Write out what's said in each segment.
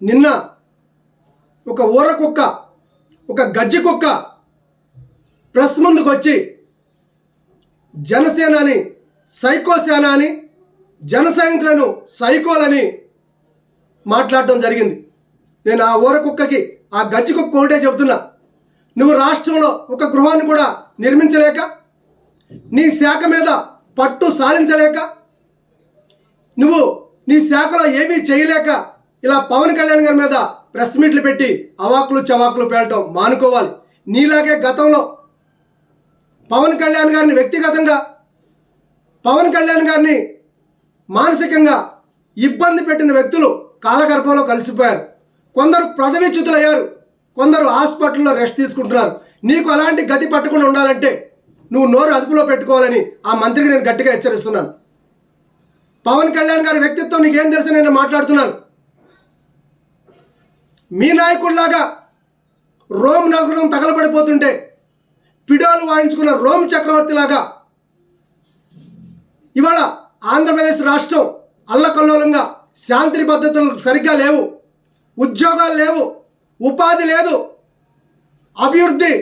నిన్న ఒక ఊర కుక్క ఒక గజ్జి కుక్క ప్రెస్ ముందుకు వచ్చి జనసేనాని సైకోసేన అని జన సైనికులను సైకోలని మాట్లాడటం జరిగింది. నేను ఆ ఊర కుక్కకి ఆ గజ్జి కుక్క ఒకటే చెబుతున్నా. నువ్వు రాష్ట్రంలో ఒక గృహాన్ని కూడా నిర్మించలేక నీ శాఖ మీద పట్టు సాధించలేక నువ్వు నీ శాఖలో ఏమీ చేయలేక ఇలా పవన్ కళ్యాణ్ గారి మీద ప్రెస్ మీట్లు పెట్టి అవాకులు చవాకులు పేలటం మానుకోవాలి. నీలాగే గతంలో పవన్ కళ్యాణ్ గారిని వ్యక్తిగతంగా పవన్ కళ్యాణ్ గారిని మానసికంగా ఇబ్బంది పెట్టిన వ్యక్తులు కాలగర్భంలో కలిసిపోయారు. కొందరు పదవిచ్యుతులయ్యారు కొందరు హాస్పిటల్లో రెస్ట్ తీసుకుంటున్నారు. నీకు అలాంటి గతి పట్టకుండా ఉండాలంటే నువ్వు నోరు అదుపులో పెట్టుకోవాలని ఆ మంత్రికి నేను గట్టిగా హెచ్చరిస్తున్నాను. పవన్ కళ్యాణ్ గారి వ్యక్తిత్వం నీకేం తెలుసు? నేను మాట్లాడుతున్నాను. మీ నాయకుడిలాగా రోమ్ నగరం తగలబడిపోతుంటే పిడాలు వాయించుకున్న రోమ్ చక్రవర్తిలాగా ఇవాళ ఆంధ్రప్రదేశ్ రాష్ట్రం అల్లకల్లోలంగా శాంతి పద్ధతులు సరిగ్గా లేవు ఉద్యోగాలు లేవు ఉపాధి లేదు అభివృద్ధి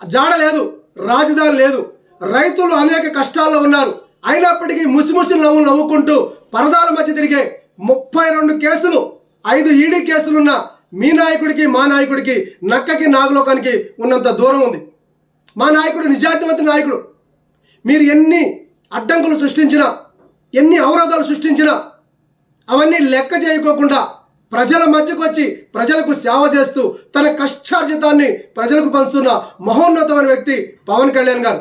జాడ లేదు రాజధాని లేదు. రైతులు అనేక కష్టాల్లో ఉన్నారు. అయినప్పటికీ ముసిముసి నవ్వులు నవ్వుకుంటూ పరదాల మధ్య తిరిగే ముప్పై రెండు కేసులు ఐదు ఈడీ కేసులున్న మీ నాయకుడికి మా నాయకుడికి నక్కకి నాగలోకానికి ఉన్నంత దూరం ఉంది. మా నాయకుడు నిజాధిపతి నాయకుడు. మీరు ఎన్ని అడ్డంకులు సృష్టించినా ఎన్ని అవరోధాలు సృష్టించినా అవన్నీ లెక్క చేయకోకుండా ప్రజల మధ్యకు వచ్చి ప్రజలకు సేవ చేస్తూ తన కష్టార్జితాన్ని ప్రజలకు పంచుతున్న మహోన్నతమైన వ్యక్తి పవన్ కళ్యాణ్ గారు.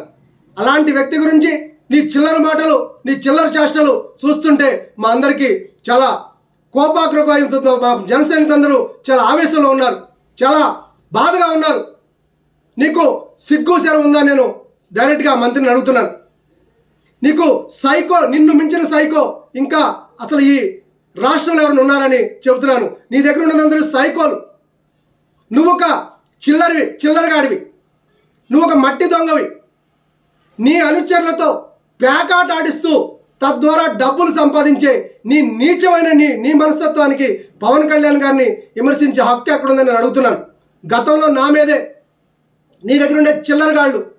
అలాంటి వ్యక్తి గురించి నీ చిల్లర మాటలు నీ చిల్లర చేష్టలు చూస్తుంటే మా అందరికీ చాలా కోపాగ్రహం మా జనసైనికులందరూ చాలా ఆవేశంలో ఉన్నారు. చాలా బాధగా ఉన్నారు. నీకు సిగ్గు శరం ఉందా నేను డైరెక్ట్గా మంత్రిని అడుగుతున్నాను. నీకు సైకో నిన్ను మించిన సైకో ఇంకా అసలు ఈ రాష్ట్రంలో ఎవరైనా ఉన్నారని చెబుతున్నాను. నీ దగ్గర ఉన్నదందరూ సైకోలు. నువ్వు ఒక చిల్లరివి చిల్లరగాడివి. నువ్వు ఒక మట్టి దొంగవి. నీ అనుచరులతో పేకాట ఆడిస్తూ తద్వారా డబ్బులు సంపాదించే నీ నీచమైన నీ నీ మనస్తత్వానికి పవన్ కళ్యాణ్ గారిని విమర్శించే హక్కు ఎక్కడుందని నేను అడుగుతున్నాను. గతంలో నా మీదే నీ దగ్గర ఉండే చిల్లరగాళ్ళు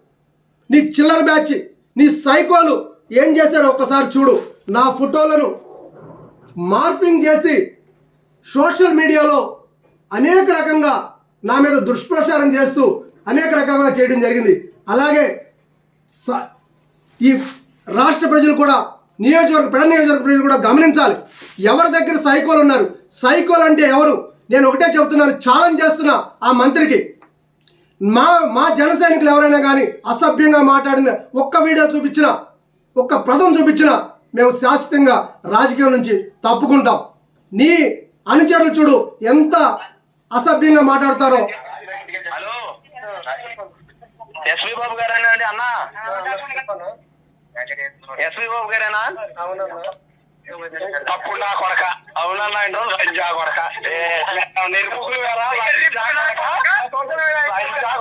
నీ చిల్లర బ్యాచ్ నీ సైకోలు ఏం చేశారో ఒక్కసారి చూడు. నా ఫోటోలను మార్ఫింగ్ చేసి సోషల్ మీడియాలో అనేక రకంగా నా మీద దుష్ప్రచారం చేస్తూ అనేక రకంగా చేయడం జరిగింది. అలాగే స- ఈ రాష్ట్ర ప్రజలు కూడా నియోజకవర్గ పెడ నియోజకవర్గ ప్రజలు కూడా గమనించాలి. ఎవరి దగ్గర సైకోలు ఉన్నారు? సైకోలు అంటే ఎవరు? నేను ఒకటే చెబుతున్నాను ఛాలెంజ్ చేస్తున్నా ఆ మంత్రికి. మా మా జన సైనికులు ఎవరైనా కానీ అసభ్యంగా మాట్లాడిన ఒక్క వీడియో చూపించినా ఒక్క పదం చూపించినా మేము శాశ్వతంగా రాజకీయం నుంచి తప్పుకుంటాం. నీ అనుచరులు చూడు ఎంత అసభ్యంగా మాట్లాడతారో. హలో. ఎస్వి బాబు అన్న. ఎస్వి బాబు గారేనా? తప్పుడు నా కొడక? అవునన్నా లంజా కొడక. నిరుపుకులు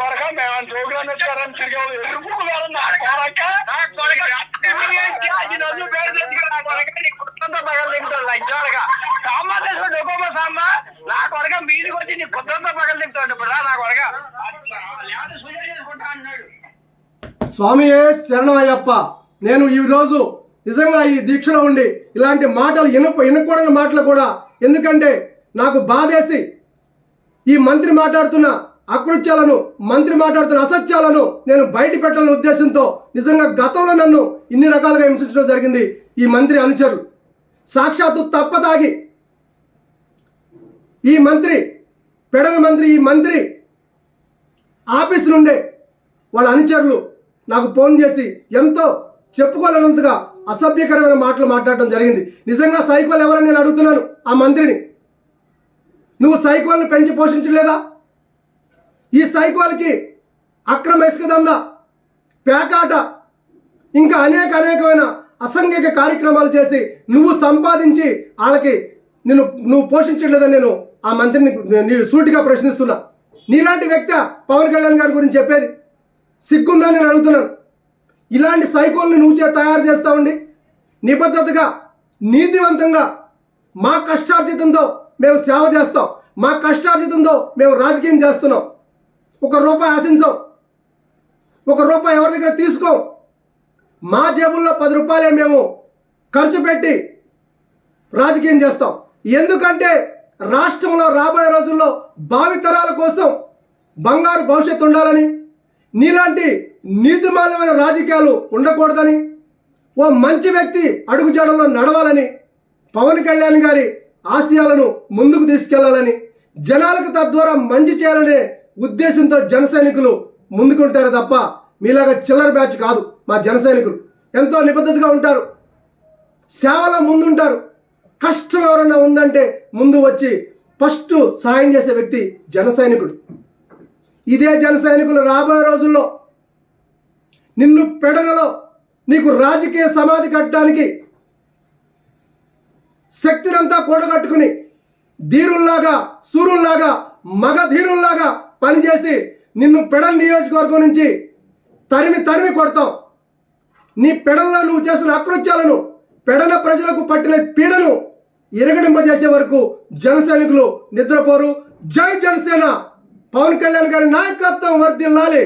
కొడక? మేము జోగులను వచ్చారని తిరిగాము ఎరుపుకు వేళ నా కొడక? నా కొడక. అది నన్ను పేరు తెచ్చుకో నా కొడక. నీ కుత్తంతో పగలు తింటాడు లంజా కొడక. సాంబార్ తెచ్చుకో డొకోమో సాంబా నా కొడక మీదికి వచ్చి నీ కుత్తంతో పగలు తింటాడు. ఇప్పుడు రా నా కొడక. లేకపోతే సూచన చేసుకుంటా అన్నాడు స్వామియే శరణమయ్యప్ప. నేను ఈరోజు నిజంగా ఈ దీక్షలో ఉండి ఇలాంటి మాటలు వినప వినకూడని మాటలు కూడా ఎందుకంటే నాకు బాధేసి ఈ మంత్రి మాట్లాడుతున్న అకృత్యాలను మంత్రి మాట్లాడుతున్న అసత్యాలను నేను బయట పెట్టాలనే ఉద్దేశంతో నిజంగా గతంలో నన్ను ఇన్ని రకాలుగా హింసించడం జరిగింది ఈ మంత్రి అనుచరులు. సాక్షాత్తు తప్పదాగి ఈ మంత్రి పెడల మంత్రి ఈ మంత్రి ఆఫీస్ నుండే వాళ్ళ అనుచరులు నాకు ఫోన్ చేసి ఎంతో చెప్పుకోలేనంతగా అసభ్యకరమైన మాటలు మాట్లాడటం జరిగింది. నిజంగా సైకోలు ఎవరని నేను అడుగుతున్నాను? ఆ మంత్రిని. నువ్వు సైకోల్ని పెంచి పోషించలేదా? ఈ సైకోల్కి అక్రమ ఇసుక దందా పేకాట. ఇంకా అనేక అనేకమైన అసంఘిక కార్యక్రమాలు చేసి నువ్వు సంపాదించి వాళ్ళకి నేను నువ్వు పోషించట్లేదని నేను ఆ మంత్రిని నీ సూటిగా ప్రశ్నిస్తున్నా. నీలాంటి వ్యక్తి పవన్ కళ్యాణ్ గారి గురించి చెప్పేది. సిగ్గుందని నేను అడుగుతున్నాను. ఇలాంటి సైకోల్ని నువ్వు చే తయారు చేస్తావండి. నిబద్ధతగా నీతివంతంగా మా కష్టార్జితంతో మేము సేవ చేస్తాం. మా కష్టార్జితంతో మేము రాజకీయం చేస్తున్నాం. ఒక రూపాయి ఆశించాం. ఒక రూపాయి ఎవరి దగ్గర తీసుకోం. మా జేబుల్లో పది రూపాయలే మేము ఖర్చు పెట్టి రాజకీయం చేస్తాం. ఎందుకంటే రాష్ట్రంలో రాబోయే రోజుల్లో భావితరాల కోసం బంగారు భవిష్యత్తు ఉండాలని నీలాంటి నీతిమాలమైన రాజకీయాలు ఉండకూడదని ఓ మంచి వ్యక్తి అడుగుజాడలో నడవాలని పవన్ కళ్యాణ్ గారి ఆశయాలను ముందుకు తీసుకెళ్ళాలని జనాలకు తద్వారా మంచి చేయాలనే ఉద్దేశంతో జన సైనికులు ముందుకుంటారు తప్ప మీలాగా చిల్లర బ్యాచ్ కాదు మా జన సైనికులు. ఎంతో నిబద్ధతగా ఉంటారు. సేవలో ముందుంటారు. కష్టం ఎవరైనా ఉందంటే ముందు వచ్చి ఫస్ట్ సాయం చేసే వ్యక్తి జన సైనికుడు. ఇదే జన సైనికులు రాబోయే రోజుల్లో నిన్ను పెడనలో నీకు రాజకీయ సమాధి కట్టడానికి శక్తినంతా కూడగట్టుకుని ధీరుల్లాగా సూరుల్లాగా మగ ధీరుల్లాగా పనిచేసి నిన్ను పెడల నియోజకవర్గం నుంచి తరిమి తరిమి కొడతాం. నీ పెడల్లో నువ్వు చేసిన అకృత్యాలను పెడల ప్రజలకు పట్టిన పీడను ఇరగడింపజేసే వరకు జనసైనికులు నిద్రపోరు. జై జనసేన! పవన్ కళ్యాణ్ గారి నాయకత్వం వర్దిల్లాలి